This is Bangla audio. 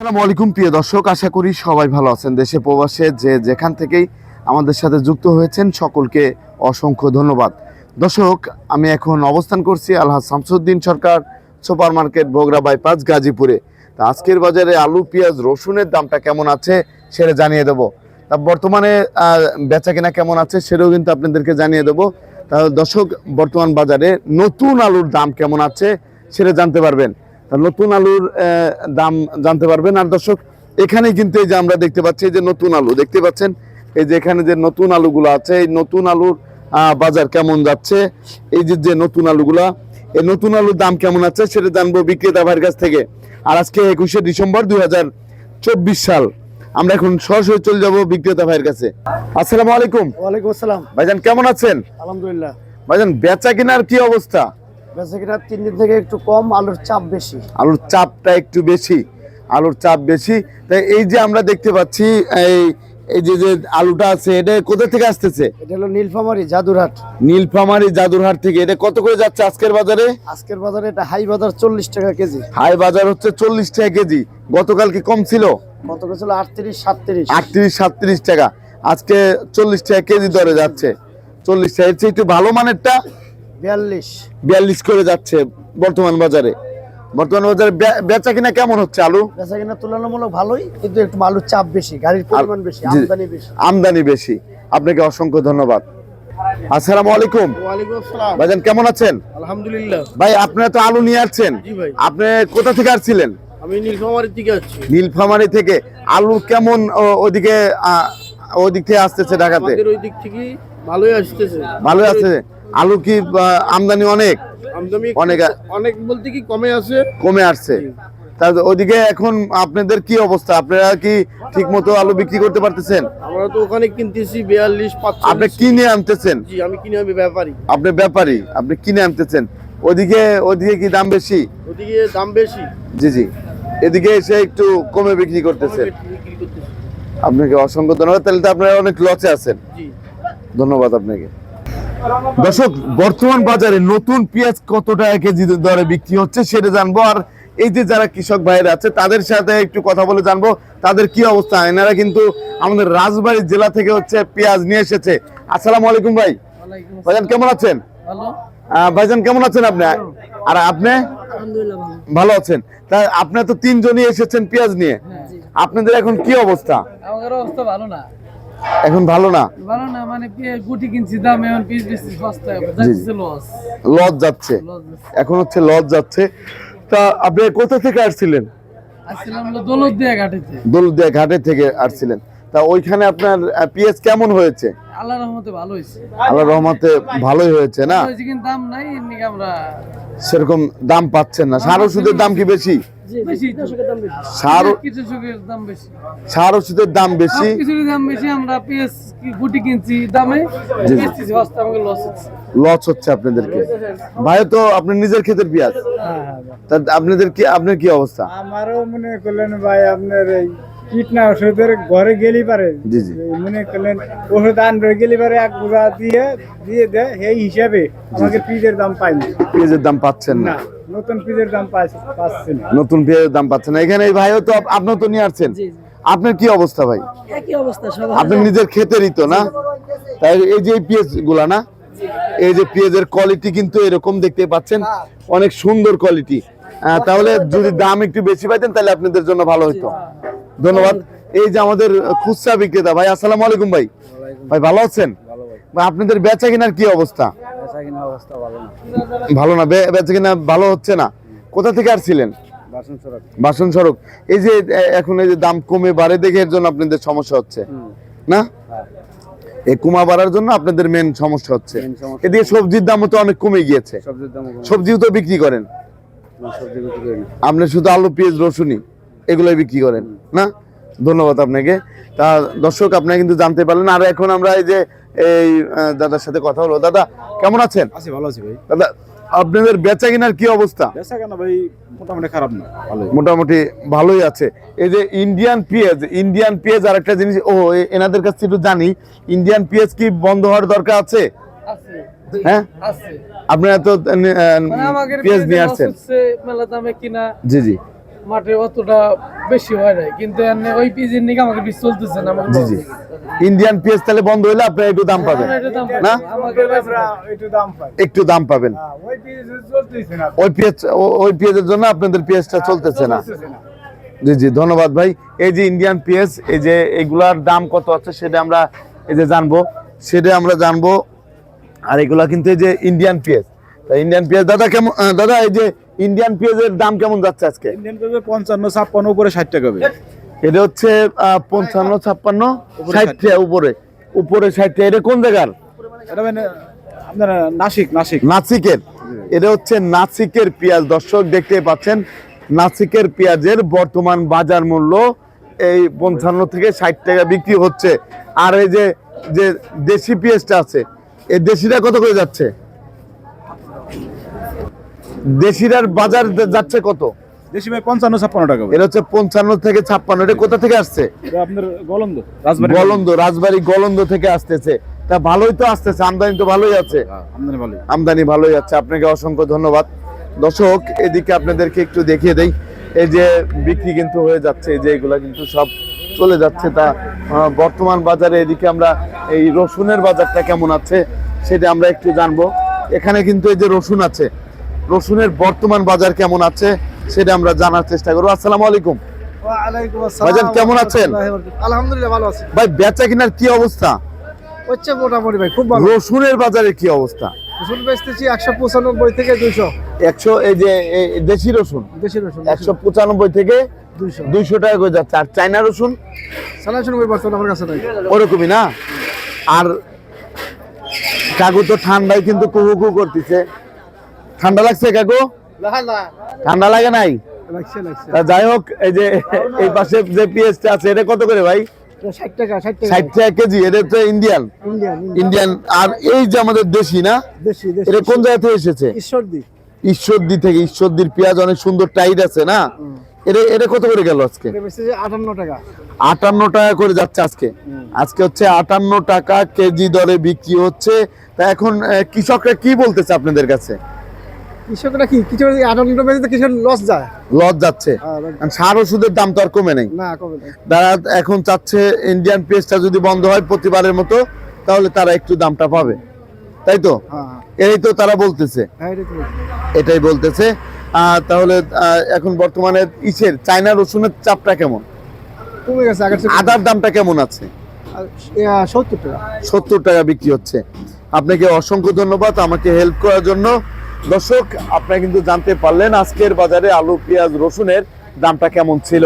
আসসালামু আলাইকুম, প্রিয় দর্শক। আশা করি সবাই ভালো আছেন। দেশে প্রবাসে যে যেখান থেকেই আমাদের সাথে যুক্ত হয়েছেন, সকলকে অসংখ্য ধন্যবাদ। দর্শক, আমি এখন অবস্থান করছি Alhaj Shamsuddin Sarkar super market Bogra bypass, গাজীপুরে। তা আজকের বাজারে আলু, পেঁয়াজ, রসুনের দামটা কেমন আছে সেটা জানিয়ে দেবো। তা বর্তমানে বেচা কেনা কেমন আছে সেটাও কিন্তু আপনাদেরকে জানিয়ে দেবো। তা দর্শক, বর্তমান বাজারে নতুন আলুর দাম কেমন আছে সেটা জানতে পারবেন। নতুন আলুর দাম জানতে পারবেন। আর দর্শক এখানে কিন্তু এই যে আমরা দেখতে পাচ্ছি যে নতুন আলু দেখতে পাচ্ছেন? এই যে এখানে যে নতুন আলুগুলো আছে এই নতুন আলুর বাজার কেমন যাচ্ছে? এই যে যে নতুন আলুগুলা এই নতুন আলুর দাম কেমন আছে সেটা জানব বিক্রেতা ভাইয়ের কাছ থেকে। আর আজকে একুশে ডিসেম্বর দুই হাজার চব্বিশ সাল। আমরা এখন সরাসরি চলে যাব বিক্রেতা ভাইয়ের কাছে। আসসালামু আলাইকুম। ওয়ালাইকুম আসসালাম। ভাইজান কেমন আছেন? আলহামদুলিল্লাহ। ভাইজান বেচা কেনার কি অবস্থা? বেচা কিনা তিন দিন থেকে একটু কম আলুর চাপ বেশি। আলুর চাপটা একটু বেশি আলুর চাপ বেশি। তাই এই যে আমরা দেখতে পাচ্ছি এই এই যে যে আলুটা আছে এটা কোথা থেকে আসতেছে? এটা হলো নীলফামারি জাদুরহাট। নীলফামারি জাদুরহাট থেকে। এটা কত করে যাচ্ছে আজকের বাজারে? আজকের বাজারে এটা হাই বাজার চল্লিশ টাকা কেজি। হাই বাজার হচ্ছে চল্লিশ টাকা কেজি। গতকাল কি কম ছিল? কত ছিল আটত্রিশ সাতত্রিশ। আটত্রিশ সাতত্রিশ টাকা। আজকে চল্লিশ টাকা কেজি দরে যাচ্ছে। চল্লিশ টাকা। একটু ভালো মানেরটা বিয়াল্লিশ। বিয়াল্লিশ করে যাচ্ছে বর্তমান বাজারে। বর্তমান বাজারে বেচা কিনা কেমন হচ্ছে আলু? বেচা কিনা তুলনামূলক ভালোই কিন্তু একটু আলুর চাপ বেশি গাড়ির পরিমাণ বেশি আমদানি বেশি। আমদানি বেশি। আপনাকে অসংখ্য ধন্যবাদ। আসসালামু আলাইকুম। ওয়ালাইকুম আসসালাম। ভাইজান কেমন আছেন? আলহামদুলিল্লাহ। ভাই আপনারা তো আলু নিয়ে আসছেন। জি ভাই। আপনি কোথা থেকে আসছিলেন? আমি নীলফামারির দিকে আছি নীলফামারি থেকে। আলু কেমন ওদিকে ওদিক থেকে আসতেছে ঢাকাতে? ওই দিক থেকে ভালোই আসতেছে। ভালো আছে আলু কি আমদানি অনেক? অনেক অনেক বলতে কি কমে আছে কমে আসছে। তা ওদিকে এখন আপনাদের কি অবস্থা? আপনারা কি ঠিক মতো আলু বিক্রি করতে পারতেছেন? আমরা তো ওখানে কিনতেছি বিয়াল্লিশ আপনি কিনে আনতেছেন? জি আমি কিনে আমি ব্যাপারী। আপনি ব্যাপারী আপনি কিনে আনতেছেন। ওদিকে ওদিকে কি দাম বেশি? ওদিকে দাম বেশি। জি জি। এদিকে এসে একটু কমে বিক্রি করতেছেন। আপনাকে অসংখ্য ধন্যবাদ। তাহলে তো আপনারা অনেক লসে আছেন। জি। ধন্যবাদ আপনাকে। দর্শক বর্তমান বাজারে নতুন পেঁয়াজ কত টাকা কেজি দরে বিক্রি হচ্ছে সেটা জানব। আর এই যে যারা কৃষক ভাইরা আছে তাদের সাথে একটু কথা বলে জানব তাদের কি অবস্থা? এনারা কিন্তু আমাদের রাজবাড়ী জেলা থেকে হচ্ছে পেঁয়াজ নিয়ে এসেছে। আসসালামু আলাইকুম ভাই। ভাইজান কেমন আছেন? ভাইজান কেমন আছেন আপনি? আর আপনি? ভালো। ভালো আছেন। তা আপনি তো তিনজনই এসেছেন পেঁয়াজ নিয়ে। আপনাদের এখন কি অবস্থা? আমাদের অবস্থা ভালো না। এখন ভালো না? ভালো না মানে গুটি কিনছি দাম এখন পিস বেশি সস্তা যাচ্ছে লস লস যাচ্ছে। এখন হচ্ছে লস যাচ্ছে। তা আপনি কোথা থেকে আসছিলেন? আসছিলাম হলো ঘাটে থেকে দোলদিয়া ঘাটে থেকে আসছিলেন। তা ওইখানে আপনার পেঁয়াজ কেমন হয়েছে? আল্লাহ রহমতে ভালো হয়েছে। আল্লাহ রহমতে ভালোই হয়েছে না? দাম নাই এমনি আমরা সেরকম দাম পাচ্ছেন না। সার ওষুধের দাম কি বেশি? সার ওষুধের দাম বেশি? দাম বেশি আমরা গুটি কিনছি দামে লস হচ্ছে। লস হচ্ছে আপনাদেরকে। ভাই তো আপনি নিজের ক্ষেতের পেঁয়াজ? তা আপনাদের কি আপনার কি অবস্থা? আমারও মনে করলেন ভাই আপনার এই কীটনাশকের ঘরে গেলি পারে। জি জি। মনে করলেন ওষুধ আনবে গেলি পারে এক বোঝা দিয়ে দিয়ে দেয় সেই হিসাবে আমাকে পিজের দাম পাইনি পেঁয়াজের দাম পাচ্ছেন না। নতুন পিজের দাম পাইছে না। নতুন পেঁয়াজের দাম পাচ্ছেন না। এখানে এই ভাইও তো আপ- আপনিও তো নিয়ে আসছেন। আপনার কি অবস্থা ভাই? একই অবস্থা সব আপনার নিজের ক্ষেতেরই তো না? তাই এই যে পেঁয়াজগুলা না? এই যে পেঁয়াজের কোয়ালিটি কিন্তু এরকম দেখতে পাচ্ছেন। অনেক সুন্দর কোয়ালিটি তাহলে যদি দাম একটু বেশি পাইতেন তাহলে আপনাদের জন্য ভালো হতো ধন্যবাদ। এই যে আমাদের খুচরা বিক্রেতা ভাই আসসালামু আলাইকুম ভাই। ভাই ভালো আছেন? আপনাদের বেচা কেনার কি অবস্থা? ভালো না। বেচা কেনা ভালো হচ্ছে না? কোথা থেকে আসছিলেন? বাসন সড়ক। এই যে এখন এই যে দাম কমে বাড়ে দেখে এর জন্য আপনাদের সমস্যা হচ্ছে। না? এই কুমা বাড়ার জন্য আপনাদের মেন সমস্যা হচ্ছে। এদিকে সবজির দামও তো অনেক কমে গিয়েছে। সবজিও তো বিক্রি করেন। আপনি শুধু আলু পেঁয়াজ রসুনই। এগুলোই বিক্রি করেন না? ধন্যবাদ আপনাকে। তা দর্শক আপনারা কিন্তু জানতে পারলেন। আর এখন আমরা এই যে এই দাদার সাথে কথা হলো দাদা কেমন আছেন? আছি ভালো আছি ভাই। দাদা আপনাদের বেচা কেনার কি অবস্থা? বেচা কেন ভাই মোটামুটি খারাপ না ভালোই। মোটামুটি ভালোই আছে। এই যে ইন্ডিয়ান পেঁয়াজ ইন্ডিয়ান পেঁয়াজ আর একটা জিনিস ও এনাদের কাছ থেকে একটু জানি ইন্ডিয়ান পেঁয়াজ কি বন্ধ হওয়ার দরকার আছে? আছে। হ্যাঁ? আছে। আপনারা তো আহ, মানে পেঁয়াজ নিয়ে আসছেন। মেলা দামে কিনা জি জি। মাঠে অতটা বেশি হয় নাই। কিন্তু এনে ওই পিজের নিকে আমাকে বিশ চলতেছে না আমাকে জি জি। ইন্ডিয়ান পেঁয়াজ তাহলে বন্ধ হইলে আপনারা একটু দাম পাবেন। না? আমাকে আমরা একটু দাম পাই একটু দাম পাবেন। হ্যাঁ, ওই পিস চলতেছে না। ওই পেঁয়াজ ওই পেঁয়াজের জন্য আপনাদের পেঁয়াজটা চলতেছে না। জি জি ধন্যবাদ ভাই। এই যে ইন্ডিয়ান পেঁয়াজ এই যে এগুলার দাম কত আছে সেটা আমরা এই যে জানব। সেটা আমরা জানব। আর এগুলা কিন্তু এই যে ইন্ডিয়ান পেঁয়াজ তা ইন্ডিয়ান পেঁয়াজ দাদা কেমন দাদা এই যে ইন্ডিয়ান পেঁয়াজের দাম কেমন যাচ্ছে আজকে? ইন্ডিয়ান পেঁপে পঞ্চান্ন ছাপ্পান্ন উপরে ষাট টাকা হবে এটা হচ্ছে পঞ্চান্ন ছাপ্পান্ন ষাট। টাকা উপরে। উপরে ষাট টাকা এটা কোন জায়গার? এটা মানে আপনার নাসিক নাসিক। নাসিকের। এটা হচ্ছে নাসিকের পেঁয়াজ। দর্শক দেখতে পাচ্ছেন নাসিকের পেঁয়াজের বর্তমান বাজার মূল্য এই পঞ্চান্ন থেকে ষাট টাকা বিক্রি হচ্ছে। আর এই যে যে দেশি পেঁয়াজটা আছে এই দেশিটা কত করে যাচ্ছে? দেশিরার বাজার যাচ্ছে কত? দেশি ভাই পঞ্চান্ন ছাপ্পান্ন টাকা এটা হচ্ছে পঞ্চান্ন থেকে ছাপ্পান্ন এটা কোথা থেকে আসছে? এটা আপনার গলন্দ রাজবাড়ি গলন্দ। রাজবাড়ি গলন্দ থেকে আসতেছে। তা ভালোই তো আসতেছে আমদানি তো ভালোই আছে। হ্যাঁ, আমদানি ভালো আমদানি ভালোই আছে আপনাকে অসংখ্য ধন্যবাদ। দর্শক এদিকে আপনাদেরকে একটু দেখিয়ে দেই এই যে বিক্রি কিন্তু হয়ে যাচ্ছে এই যে এগুলা কিন্তু সব চলে যাচ্ছে। তা বর্তমান বাজারে এদিকে আমরা এই রসুনের বাজারটা কেমন আছে সেটা আমরা একটু জানব। এখানে কিন্তু এই যে রসুন আছে রসুনের বর্তমান বাজার কেমন আছে সেটা আমরা জানার চেষ্টা করব। আসসালামু আলাইকুম। ভাইজান, কেমন আছেন? আলহামদুলিল্লাহ ভালো আছি। ভাই বেচা কিনার কি অবস্থা? হচ্ছে মোটামুটি ভাই খুব ভালো। রসুনের বাজারে কি অবস্থা? রসুন বেচতেছি একশো পঁচানব্বই থেকে দুইশো। একশো এই যে দেশি রসুন? দেশি রসুন একশো পঁচানব্বই থেকে দুইশো। টাকা করে যাচ্ছে। আর চাইনা রসুন? বর্তমানে আমার কাছে নাই। ওরকমই না? আর কাকু তো ঠান্ডায় কিন্তু কুহু কুহু করতেছে। ঠান্ডা লাগছে কাকু? ঠান্ডা লাগে নাই? যাই হোক এই যে এই পাশে যে পিএসটা আছে এটা কত করে ভাই? ষাট টাকা ষাট টাকা। ষাট টাকা কেজি এটা হচ্ছে ইন্ডিয়ান ইন্ডিয়ান ইন্ডিয়ান আর এই যে আমাদের দেশি না? দেশি দেশি। এটা কোন জায়গা থেকে এসেছে? ঈশ্বরদী। ঈশ্বরদী থেকে ঈশ্বরদীর পেঁয়াজ অনেক সুন্দর টাইট আছে না? এটা এটা কত করে গেল আজকে? আটান্ন টাকা। আটান্ন টাকা করে যাচ্ছে আজকে। আজকে হচ্ছে আটান্ন টাকা কেজি দরে বিক্রি হচ্ছে। তা এখন কৃষকরা কি বলতেছে আপনাদের কাছে? কৃষকরা কি? কিছু কৃষক লস যায়। লস যাচ্ছে। সার ওষুধের দাম তো আর কমে নেই। না তারা এখন চাচ্ছে ইন্ডিয়ান পেস্টটা যদি বন্ধ হয় প্রতিবারের মতো তাহলে তারা একটু দামটা পাবে। তাই তো? হ্যাঁ হ্যাঁ। এই তো তারা বলতেছে। হ্যাঁ এটাই বলতেছে। তাহলে এখন বর্তমানে ইসের চায়না রসুনের চাপটা কেমন? কমে গেছে আদার দামটা কেমন আছে? সত্তর টাকা। সত্তর টাকা বিক্রি হচ্ছে। আপনাকে অসংখ্য ধন্যবাদ আমাকে হেল্প করার জন্য। দর্শক আপনারা কিন্তু জানতে পারলেন আজকের বাজারে আলু পেঁয়াজ রসুনের দামটা কেমন ছিল।